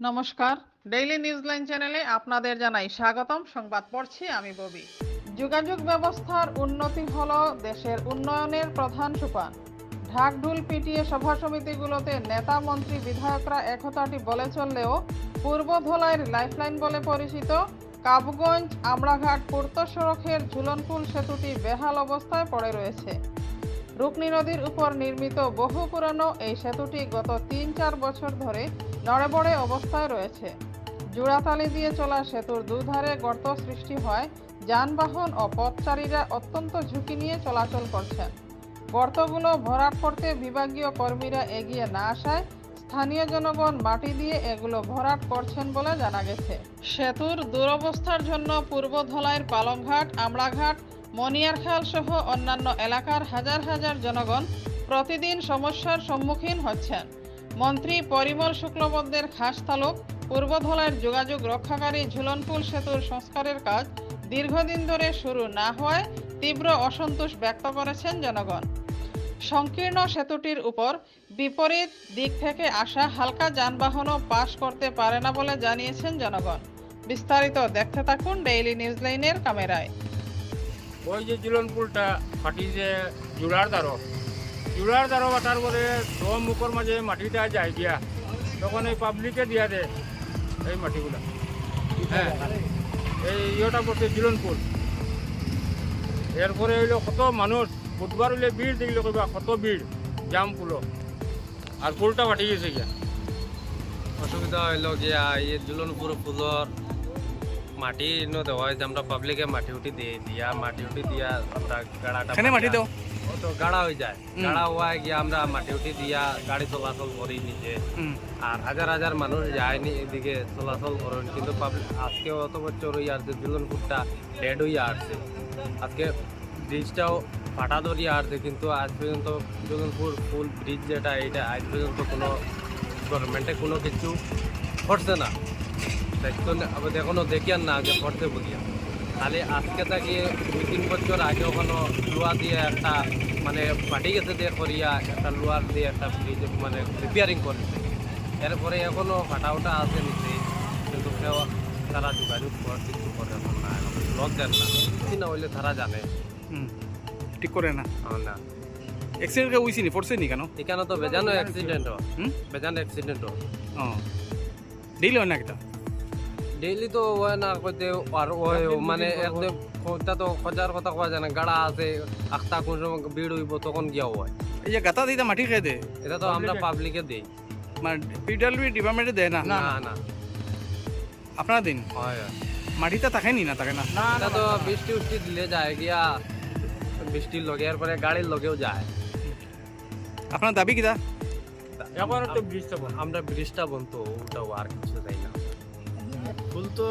নমস্কার daily news line চ্যানেলে আপনাদের জানাই স্বাগতম। সংবাদ পড়ছি আমি ববি। যোগাযোগ ব্যবস্থার উন্নতি হলো দেশের উন্নয়নের প্রধান সোপান। ঢাকঢুল পিটিয়ে সভা সমিতিগুলোতে নেতা মন্ত্রী বিধায়করা একতাটি বলে চললেও পূর্ব ধলাইয়ের লাইফলাইন বলে পরিচিত কাবগঞ্জ আমড়াঘাট পূর্ত সড়কের ঝুলনপুল সেতুটি বেহাল অবস্থায় পড়ে রয়েছে। রুকনি নদীর উপর নির্মিত বহু পুরানো এই সেতুটি গত তিন চার বছর ধরে নড়েবড়ে অবস্থায় রয়েছে। জোড়াতালি দিয়ে চলা সেতুর দুধারে গর্ত সৃষ্টি হয়। যানবাহন ও পথচারীরা অত্যন্ত ঝুঁকি নিয়ে চলাচল করছেন। গর্তগুলো ভরাট করতে বিভাগীয় কর্মীরা এগিয়ে না আসায় স্থানীয় জনগণ মাটি দিয়ে এগুলো ভরাট করছেন বলে জানা গেছে। সেতুর দুরবস্থার জন্য পূর্ব ধলাইয়ের পালংঘাট, আমড়াঘাট, মনিয়ারখাল সহ অন্যান্য এলাকার হাজার হাজার জনগণ প্রতিদিন সমস্যার সম্মুখীন হচ্ছেন। মন্ত্রী পরিমল শুক্লবদ্যের খাস তালুক পূর্ব ধলাইয়ের যোগাযোগ রক্ষাকারী ঝুলনপুল সেতুর সংস্কারের কাজ দীর্ঘদিন ধরে শুরু না হওয়ায় তীব্র অসন্তোষ ব্যক্ত করেছেন জনগণ। সংকীর্ণ সেতুটির উপর বিপরীত দিক থেকে আসা হালকা যানবাহনও পাশ করতে পারে না বলে জানিয়েছেন জনগণ। বিস্তারিত দেখতে থাকুন ডেইলি নিউজ লাইনের ক্যামেরায়। ওই যে জিলনপুলটা ফাটি যে জোড়ার দ্বারো জোড়ার দ্বারো বাটার পরে দম মুখর মাঝে মাটিটা যায় দিয়া। তখন এই পাবলিকে দিয়া দে এই মাটিগুলা হ্যাঁ এই ইয়েটা পড়ছে জিলনপুল এরপরে হইল কত মানুষ বুধবার হইলে ভিড় দেখলে কইবা কত ভিড় জাম পুলো আর পুলটা ফাটি গেছে গিয়া অসুবিধা হইল গিয়া এই জুলনপুর ফুলর মাটি ন দেওয়া হয়েছে আমরা পাবলিকে মাটি উঠি দিয়ে দিয়া মাটি উঠি দিয়া আমরা গাড়াটা মাটি দাও। তো গাড়া হয়ে যায়। গাড়া হওয়ায় গিয়া আমরা মাটি উঠি দিয়া গাড়ি চলাচল করি নিজে। আর হাজার হাজার মানুষ যায়নি এদিকে চলাচল করেন কিন্তু পাবলিক আজকে অত বছর ওই আর জুলনপুরটা ডেড হইয়া আসছে। আজকে ব্রিজটাও ফাটা ধরিয়া আসছে কিন্তু আজ পর্যন্ত জুলনপুর ফুল ব্রিজ যেটা এটা আজ পর্যন্ত কোনো গভর্নমেন্টে কোনো কিছু করছে না। দেখতো না আবার এখনও দেখিয়ান না যে করছে বলিয়া তাহলে আজকে থেকে দুই তিন বছর আগে ওখানে লোহা দিয়ে একটা মানে ফাটি গেছে দিয়ে করিয়া একটা লোহার দিয়ে একটা ব্রিজ মানে রিপেয়ারিং করেছে এরপরে এখনও ফাটা ওটা আছে নিচে কিন্তু কেউ তারা যোগাযোগ করার কিছু করে না লক দেন না। কি না হইলে তারা জানে। ঠিক করে না। না। এক্সিডেন্ট কে নি পড়ছে নি কেন? এখানে তো বেজানো অ্যাক্সিডেন্ট হুম? বেজানো অ্যাক্সিডেন্ট ও ডেইলি হয় না কিতা ডেইলি তো হয় না কইতে আর ওই মানে একদম ওটা তো খোঁজার কথা কোয়া যায় না গাড়া আছে আখতা কোন সময় ভিড় হইব তখন গিয়া হয়? এই যে গাতা দিতে মাটি খেয়ে দে। এটা তো আমরা পাবলিকে দেই। মানে পিডাব্লিউ ডিপার্টমেন্টে দেয় না? না না। আপনারা দিন? হয় হয়। মাটিটা থাকে নি না থাকে না? এটা তো বৃষ্টি উষ্টি দিলে যায় গিয়া বৃষ্টির লগে এরপরে গাড়ির লগেও যায়। আপনার দাবি কিতা? এখন তো ব্রিজটা। আমরা ব্রিজটা বন্ধু ওটাও আর কিছু ফুল তো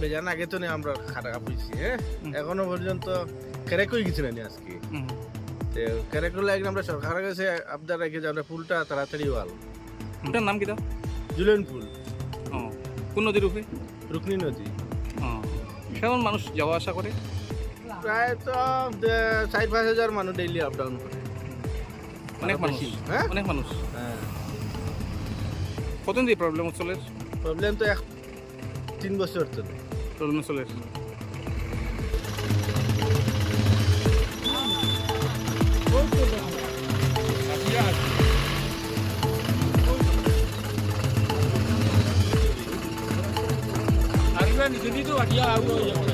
বেজান আগে তো নেই আমরা খারাপ হয়েছি হ্যাঁ? এখনও পর্যন্ত ক্যারেক হয়ে গেছি না আজকে ক্যারেক হলে একদম আমরা সরকারের কাছে আবদার রেখে যে আমরা ফুলটা তাড়াতাড়ি ওয়াল। ওটার নাম কিতা জুলেন ফুল। কোন নদীর উপরে রুকনি নদী। কেমন মানুষ যাওয়া আসা করে? প্রায় তো চার পাঁচ হাজার মানুষ ডেইলি আপ ডাউন করে। অনেক মানুষ। হ্যাঁ? অনেক মানুষ। হ্যাঁ। কতদিন দিয়ে প্রবলেম চলে প্রবলেম তো এক তিন বছর তো প্রবলেম চলে আর এগুলা নিচে দিয়ে তো ফাটিয়া আউট